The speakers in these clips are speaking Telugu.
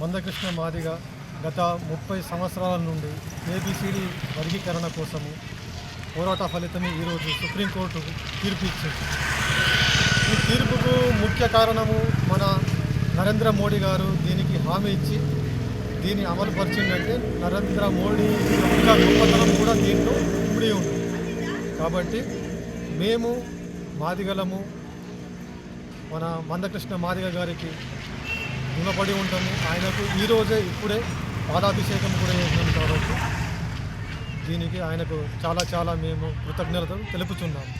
మందకృష్ణ మాదిగ గత ముప్పై సంవత్సరాల నుండి ఏబిసిడి వర్గీకరణ కోసము పోరాట ఫలితమే ఈరోజు సుప్రీంకోర్టు తీర్పు ఇచ్చింది. ఈ తీర్పుకు ముఖ్య కారణము మన నరేంద్ర మోడీ గారు దీనికి హామీ ఇచ్చి దీన్ని అమలుపరిచిందంటే నరేంద్ర మోడీ యొక్క గొప్పతనం కూడా దీంట్లో ఇమిడి ఉంది. కాబట్టి మేము మాదిగలము మన మందకృష్ణ మాదిగ గారికి రుణపడి ఉంటాము ఆయనకు ఈరోజే ఇప్పుడే పాదాభిషేకం కూడా చేసినాం కాబట్టి దీనికి ఆయనకు చాలా చాలా మేము కృతజ్ఞతలు తెలుపుతున్నాము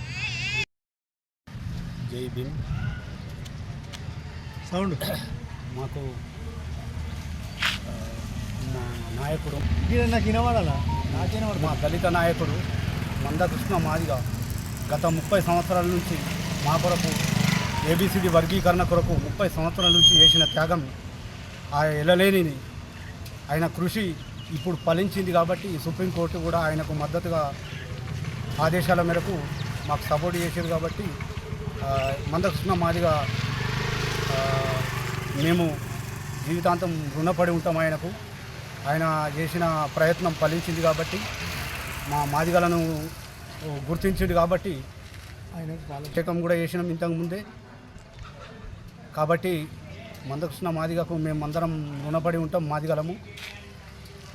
జై భీమ్. సౌండ్. మాకు మా నాయకుడు. నాకు వినవాడాలా నాకేనా మా దళిత నాయకుడు మందకృష్ణ మాదిగ గత ముప్పై సంవత్సరాల నుంచి మా కొరకు ఏబిసిడి వర్గీకరణ కొరకు ముప్పై సంవత్సరాల నుంచి చేసిన త్యాగం ఆ ఎలలేని ఆయన కృషి ఇప్పుడు ఫలించింది కాబట్టి సుప్రీంకోర్టు కూడా ఆయనకు మద్దతుగా ఆదేశాల మేరకు మాకు సపోర్ట్ చేసేది కాబట్టి మందకృష్ణ మాదిగ మేము జీవితాంతం రుణపడి ఉంటాం ఆయనకు. ఆయన చేసిన ప్రయత్నం ఫలించింది కాబట్టి మా మాదిగలను గుర్తించింది కాబట్టి ఆయన కూడా చేసినాం ఇంతకు ముందే. కాబట్టి మందకృష్ణ మాదిగకు మేము అందరం రుణపడి ఉంటాం మాదిగలము.